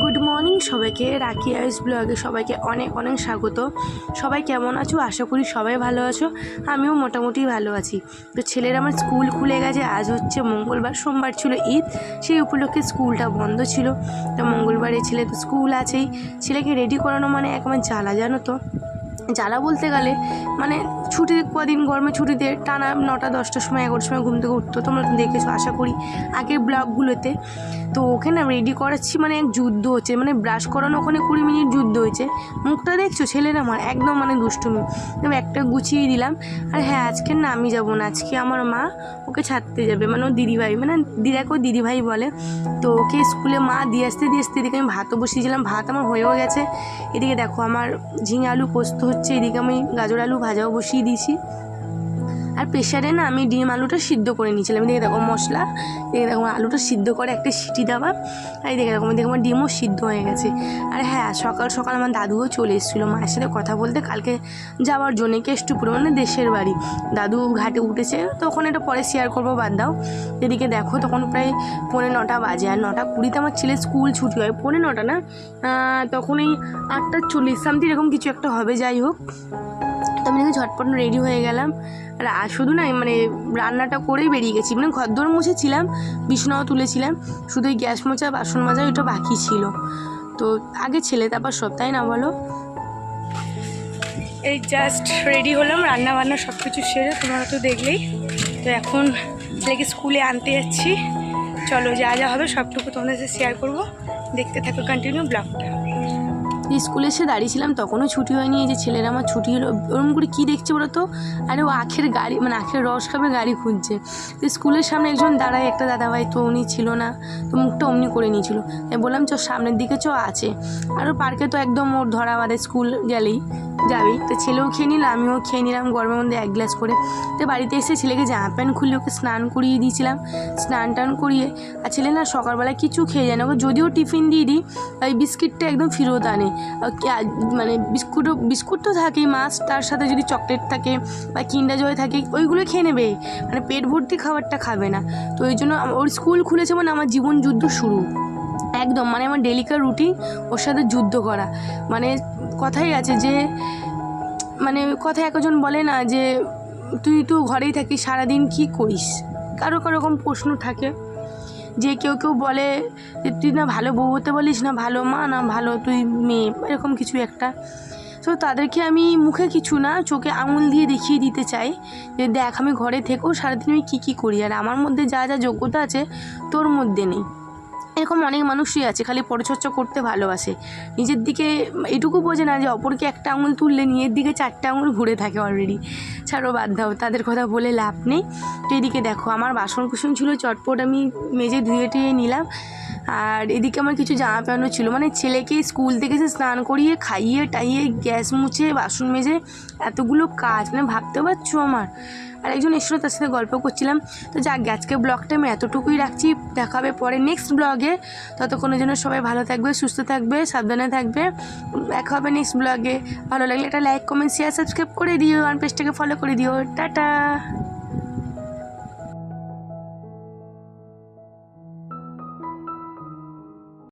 Good morning সবাইকে রাকি আইস ব্লগে সবাইকে অনেক অনেক স্বাগত। সবাই কেমন আছো? আশা করি সবাই ভালো আছো। আমিও মোটামুটি ভালো আছি। তো ছেলের আমার স্কুল খুলে গেছে। আজ হচ্ছে মঙ্গলবার, সোমবার ছিল ঈদ। সেই উপলক্ষে স্কুলটা বন্ধ ছিল। তো মঙ্গলবারে ছেলে তো স্কুল আছেই। ছেলেকে রেডি করানো মানে এক আমার জ্বালা, জানো তো? জ্বালা বলতে গেলে মানে ছুটি কদিন গরমে ছুটিতে টানা নটা, দশটার সময়, এগারোটার সময় ঘুম থেকে উঠতো। তোমরা দেখেছ, আশা করি আগের ব্লগগুলোতে। তো ওকে না রেডি করাচ্ছি মানে এক যুদ্ধ হচ্ছে মানে ব্রাশ করানো ওখানে কুড়ি মিনিট যুদ্ধ হয়েছে। মুখটা দেখছ? ছেলের আমার একদম মানে দুষ্টুমি। আমি একটা গুছিয়ে দিলাম। আর হ্যাঁ আজকে না আমি যাব না, আজকে আমার মা ওকে ছাড়তে যাবে মানে ও দিদিভাই মানে দিদাকেও দিদিভাই বলে। তো ওকে স্কুলে মা দিয়ে আসতে দিয়ে আসতে এদিকে আমি ভাতও বসিয়েছিলাম, ভাত আমার হয়েও গেছে। এদিকে দেখো, আমার ঝিঙে আলু পোস্ত হচ্ছে, এদিকে আমি গাজর আলু ভাজাও বসিয়ে দিয়েছি। আর প্রেশারে না আমি ডিম আলুটা সিদ্ধ করে নিয়েছিলাম। দেখে দেখো মশলা দেখে দেখো আলুটা সিদ্ধ করে একটা সিটি দেওয়া। আর এদিকে দেখো দেখো আমার ডিমও সিদ্ধ হয়ে গেছে। আর হ্যাঁ সকাল সকাল আমার দাদুও চলে এসেছিল মায়ের সাথে কথা বলতে। কালকে যাওয়ার জন্যে কেষ্টপুরে মানে দেশের বাড়ি। দাদু ঘাটে উঠেছে তখন এটা পরে শেয়ার করব, বাদ দাও। এদিকে দেখো, তখন প্রায় পৌনে নটা বাজে। আর নটা কুড়িতে আমার ছেলের স্কুল ছুটি হয়। পৌনে নটা না? তখন এই আটটা চল্লিশ সামথিং এরকম কিছু একটা হবে, যাই হোক। আমি দেখি ঝটপট রেডি হয়ে গেলাম। আর শুধু না মানে রান্নাটা করেই বেরিয়ে গেছি। মানে ঘর দোর মুছেছিলাম, বিছনাও তুলেছিলাম, শুধু ওই গ্যাস মোছা, বাসন মাজা ওইটা বাকি ছিল। তো আগে ছেলে, তারপর সব, তাই না বলো? এই জাস্ট রেডি হলাম রান্না বান্না সব কিছু সেরে, তোমরা তো দেখলেই। তো এখন ছেলেকে স্কুলে আনতে যাচ্ছি। চলো, যা যা হবে সবটুকু তোমাদের সাথে শেয়ার করব। দেখতে থাকো কন্টিনিউ ব্লগটা স্কুলে এসে দাঁড়িয়েছিলাম, তখনও ছুটি হয়নি। এই যে ছেলেরা আমার ছুটি হলো ওরকম করে কী দেখছে বলো তো? আরে ও আখের গাড়ি মানে আখের রস খাবে, গাড়ি খুঁজছে। তো স্কুলের সামনে একজন দাঁড়ায়, একটা দাদাভাই, তো উনি ছিল না, তো মুখটা অমনি করে নিয়েছিল। আমি বললাম চ সামনের দিকে চ আছে। আর পার্কে তো একদম ওর ধরা আমাদের স্কুল গেলেই যাবেই তো ছেলেও খেয়ে নিল, আমিও খেয়ে নিলাম গরমের মধ্যে এক গ্লাস করে। তো বাড়িতে এসে ছেলেকে জামা প্যান্ট খুলে ওকে স্নান করিয়ে দিয়েছিলাম, স্নান টান করিয়ে। আর ছেলে না সকালবেলা কিছু খেয়ে যায় না ওকে যদিও টিফিন দিয়ে দিই ওই বিস্কিটটা একদম ফেরত আনে। মানে বিস্কুটও বিস্কুট তো থাকেই মাছ, তার সাথে যদি চকলেট থাকে বা কিন্ডা জয় থাকে, ওইগুলো খেয়ে নেবে। মানে পেট ভর্তি খাবারটা খাবে না। তো ওই জন্য ওর স্কুল খুলেছে মানে আমার জীবন যুদ্ধ শুরু। একদম মানে আমার ডেলিকার রুটিন ওর সাথে যুদ্ধ করা। মানে কথাই আছে যে মানে কথায় একজন বলে না যে, তুই তো ঘরেই থাকিস, সারাদিন কী করিস? কারও কারও রকম প্রশ্ন থাকে। যে কেউ কেউ বলে যে, তুই না ভালো বউ হতে বলিস না, ভালো মা না ভালো তুই মেয়ে, এরকম কিছু একটা। তো তাদেরকে আমি মুখে কিছু না, চোখে আঙুল দিয়ে দেখিয়ে দিতে চাই যে, দেখ, আমি ঘরে থেকেও সারাদিন আমি কী কী করি। আর আমার মধ্যে যা যা যোগ্যতা আছে, তোর মধ্যে নেই। এরকম অনেক মানুষই আছে, খালি পরিচর্যা করতে ভালোবাসে। নিজের দিকে এটুকু বোঝে না যে অপরকে একটা আঙুল তুললে নিজের দিকে চারটা আঙুল ঘুরে থাকে অলরেডি ছাড়ো, বাদ দাও, তাদের কথা বলে লাভ নেই। তো এদিকে দেখো, আমার বাসন কুসন ছিল চটপট, আমি মেজে ধুয়ে টুয়ে নিলাম। আর এদিকে আমার কিছু জামা প্যান্টও ছিল। মানে ছেলেকে স্কুল থেকে এসে স্নান করিয়ে, খাইয়ে টাইয়ে গ্যাস মুছে, বাসন মেজে এতগুলো কাজ মানে ভাবতে পারছ আমার? আর একজন এসেছিল তার সাথে গল্প করছিলাম। তো যাক আজকে ব্লগটা আমি এতটুকুই রাখছি। দেখা হবে পরে নেক্সট ব্লগে ততক্ষণের জন্য সবাই ভালো থাকবে, সুস্থ থাকবে, সাবধানে থাকবে। দেখা হবে নেক্সট ব্লগে ভালো লাগলে একটা লাইক কমেন্ট শেয়ার সাবস্ক্রাইব করে দিও। আর পেজটাকে ফলো করে দিও। টাটা!